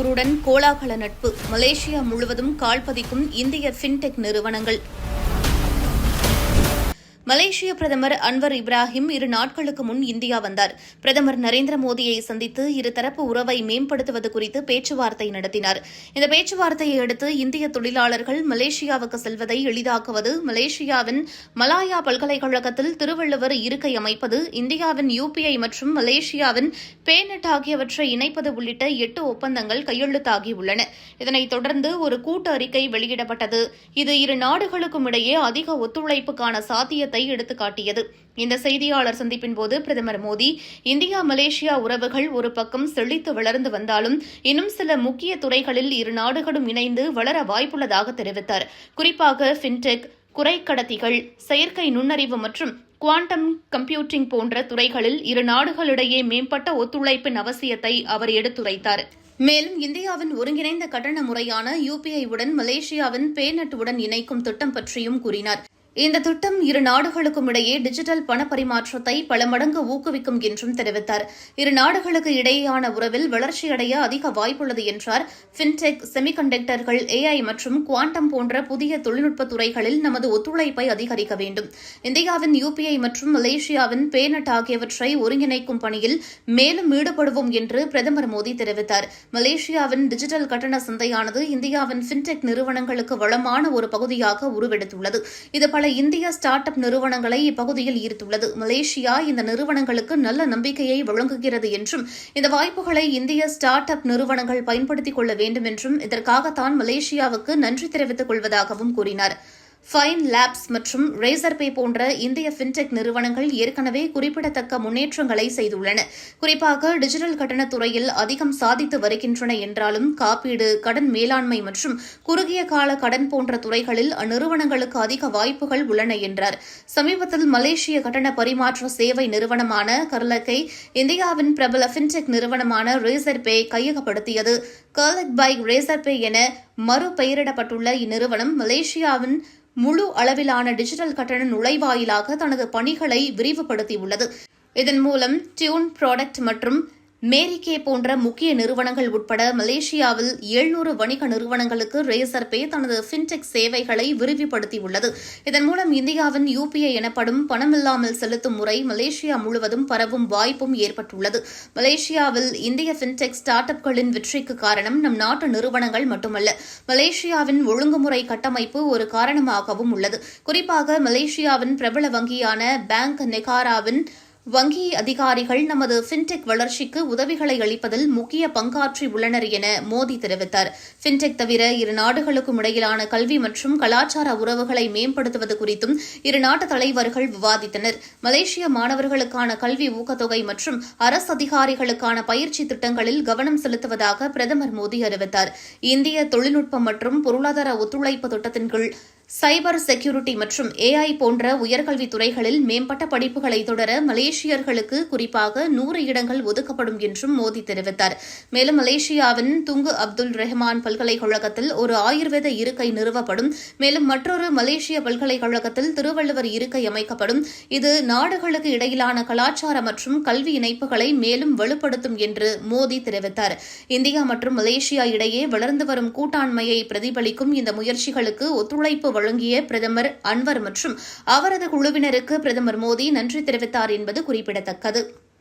சிங்கப்பூருடன் கோலாகல நட்பு மலேசியா முழுவதும் கால்பதிக்கும் இந்திய ஃபின்டெக் நிறுவனங்கள். மலேசிய பிரதமர் அன்வர் இப்ராஹிம் இரு நாட்களுக்கு முன் இந்தியா வந்தார். பிரதமர் நரேந்திர மோடியை சந்தித்து இருதரப்பு உறவை மேம்படுத்துவது குறித்து பேச்சுவார்த்தை நடத்தினார். இந்த பேச்சுவார்த்தையை அடுத்து இந்திய தொழிலாளர்கள் மலேசியாவுக்கு செல்வதை எளிதாக்குவது மலேசியாவின் மலாயா பல்கலைக்கழகத்தில் திருவள்ளுவர் இருக்கை அமைப்பது இந்தியாவின் யுபிஐ மற்றும் மலேசியாவின் பேநெட் ஆகியவற்றை இணைப்பது உள்ளிட்ட எட்டு ஒப்பந்தங்கள் கையெழுத்தாகியுள்ளன. இதனைத் தொடர்ந்து ஒரு கூட்டு அறிக்கை வெளியிடப்பட்டது. இது இரு நாடுகளுக்கும் இடையே அதிக ஒத்துழைப்புக்கான சாத்தியத்தை எடுத்துக்காட்டியது இந்த செய்தியாளர் சந்திப்பின் போது பிரதமர் மோடி இந்தியா மலேசியா உறவுகள் ஒரு பக்கம் செழித்து வளர்ந்து வந்தாலும் இன்னும் சில முக்கிய துறைகளில் இரு நாடுகளும் இணைந்து வளர வாய்ப்புள்ளதாக தெரிவித்தார். குறிப்பாக ஃபின்டெக் குறைக்கடத்திகள் செயற்கை நுண்ணறிவு மற்றும் குவாண்டம் கம்ப்யூட்டிங் போன்ற துறைகளில் இரு நாடுகளிடையே மேம்பட்ட ஒத்துழைப்பின் அவசியத்தை அவர் எடுத்துரைத்தார். மேலும் இந்தியாவின் ஒருங்கிணைந்த கட்டண முறையான யுபிஐ உடன் மலேசியாவின் பேநெட் உடன் இணைக்கும் திட்டம் பற்றியும் கூறினார். இந்த திட்டம் இரு நாடுகளுக்கும் இடையே டிஜிட்டல் பண பரிமாற்றத்தை பல மடங்கு ஊக்குவிக்கும் என்றும் தெரிவித்தார். இரு நாடுகளுக்கு இடையேயான உறவில் வளர்ச்சியடைய அதிக வாய்ப்புள்ளது என்றார். ஃபின்டெக் செமிகண்டக்டர்கள் ஏஐ மற்றும் குவாண்டம் போன்ற புதிய தொழில்நுட்ப துறைகளில் நமது ஒத்துழைப்பை அதிகரிக்க வேண்டும். இந்தியாவின் யுபிஐ மற்றும் மலேசியாவின் பேனட் ஆகியவற்றை ஒருங்கிணைக்கும் பணியில் மேலும் ஈடுபடுவோம் என்று பிரதமர் மோடி தெரிவித்தார். மலேசியாவின் டிஜிட்டல் கட்டண சந்தையானது இந்தியாவின் ஃபின்டெக் நிறுவனங்களுக்கு வளமான ஒரு பகுதியாக உருவெடுத்துள்ளது. இது பல இந்திய ஸ்டார்ட் அப் நிறுவனங்களை இப்பகுதியில் ஈர்த்துள்ளது. மலேசியா இந்த நிறுவனங்களுக்கு நல்ல நம்பிக்கையை வழங்குகிறது என்றும் இந்த வாய்ப்புகளை இந்திய ஸ்டார்ட் அப் நிறுவனங்கள் பயன்படுத்திக் கொள்ள வேண்டும் என்றும் இதற்காகத்தான் மலேசியாவுக்கு நன்றி தெரிவித்துக் கொள்வதாகவும் கூறினார். ஃபைன் லேப்ஸ் மற்றும் ரேசர் பே போன்ற இந்திய ஃபின்டெக் நிறுவனங்கள் ஏற்கனவே குறிப்பிடத்தக்க முன்னேற்றங்களை செய்துள்ளன. குறிப்பாக டிஜிட்டல் கட்டணத் துறையில் அதிகம் சாதித்து வருகின்றன என்றாலும் காப்பீடு கடன் மேலாண்மை மற்றும் குறுகிய கால கடன் போன்ற துறைகளில் அந்நிறுவனங்களுக்கு அதிக வாய்ப்புகள் உள்ளன என்றார். சமீபத்தில் மலேசிய கட்டண பரிமாற்ற சேவை நிறுவனமான கர்லக்கை இந்தியாவின் பிரபல ஃபின்டெக் நிறுவனமான ரேசர் பே கையகப்படுத்தியது. கர்லக் பைக் ரேசர் பே என மறுபெயரிடப்பட்டுள்ள இந்நிறுவனம் மலேசியாவின் முழு அளவிலான டிஜிட்டல் கட்டண நுழைவாயிலாக தனது பணிகளை விரிவுபடுத்தியுள்ளது. இதன் மூலம் டியூன் ப்ராடக்ட் மற்றும் மேரிகே போன்ற முக்கிய நிறுவனங்கள் உட்பட மலேசியாவில் எழுநூறு வணிக நிறுவனங்களுக்கு ரேசர் பே தனது ஃபின்டெக் சேவைகளை விரிவுபடுத்தியுள்ளது. இதன் மூலம் இந்தியாவின் யூபிஐ எனப்படும் பணமில்லாமல் செலுத்தும் முறை மலேசியா முழுவதும் பரவும் வாய்ப்பும் ஏற்பட்டுள்ளது. மலேசியாவில் இந்திய ஃபின்டெக் ஸ்டார்ட் அப்களின் வெற்றிக்கு காரணம் நம் நாட்டு நிறுவனங்கள் மட்டுமல்ல. மலேசியாவின் ஒழுங்குமுறை கட்டமைப்பு ஒரு காரணமாகவும் உள்ளது. குறிப்பாக மலேசியாவின் பிரபல வங்கியான பேங்க் நெகாராவின் வங்கி அதிகாரிகள் நமது ஃபின்டெக் வளர்ச்சிக்கு உதவிகளை அளிப்பதில் முக்கிய பங்காற்றி உள்ளனர் என மோடி தெரிவித்தார். ஃபின்டெக் தவிர இரு நாடுகளுக்கும் இடையிலான கல்வி மற்றும் கலாச்சார உறவுகளை மேம்படுத்துவது குறித்தும் இரு நாட்டு தலைவர்கள் விவாதித்தனர். மலேசிய மாணவர்களுக்கான கல்வி ஊக்கத்தொகை மற்றும் அரசு அதிகாரிகளுக்கான பயிற்சி திட்டங்களில் கவனம் செலுத்துவதாக பிரதமர் மோடி அறிவித்தார். இந்திய தொழில்நுட்பம் மற்றும் பொருளாதார ஒத்துழைப்பு திட்டத்தின் கீழ் சைபர் செக்யூரிட்டி மற்றும் ஏஐ போன்ற உயர்கல்வி துறைகளில் மேம்பட்ட படிப்புகளை தொடர மலேசியர்களுக்கு குறிப்பாக நூறு இடங்கள் ஒதுக்கப்படும் என்றும் மோடி தெரிவித்தார். மேலும் மலேசியாவின் துங்கு அப்துல் ரெஹ்மான் பல்கலைக்கழகத்தில் ஒரு ஆயுர்வேத இருக்கை நிறுவப்படும். மேலும் மற்றொரு மலேசிய பல்கலைக்கழகத்தில் திருவள்ளுவர் இருக்கை அமைக்கப்படும். இது நாடுகளுக்கு இடையிலான கலாச்சார மற்றும் கல்வி இணைப்புகளை மேலும் வலுப்படுத்தும் என்று மோடி தெரிவித்தார். இந்தியா மற்றும் மலேசியா இடையே வளர்ந்து வரும் கூட்டாண்மையை பிரதிபலிக்கும் இந்த முயற்சிகளுக்கு ஒத்துழைப்பு வழங்கிய பிரதமர் அன்வர் மற்றும் அவரது குழுவினருக்கு பிரதமர் மோடி நன்றி தெரிவித்தார் என்பது குறிப்பிடத்தக்கது.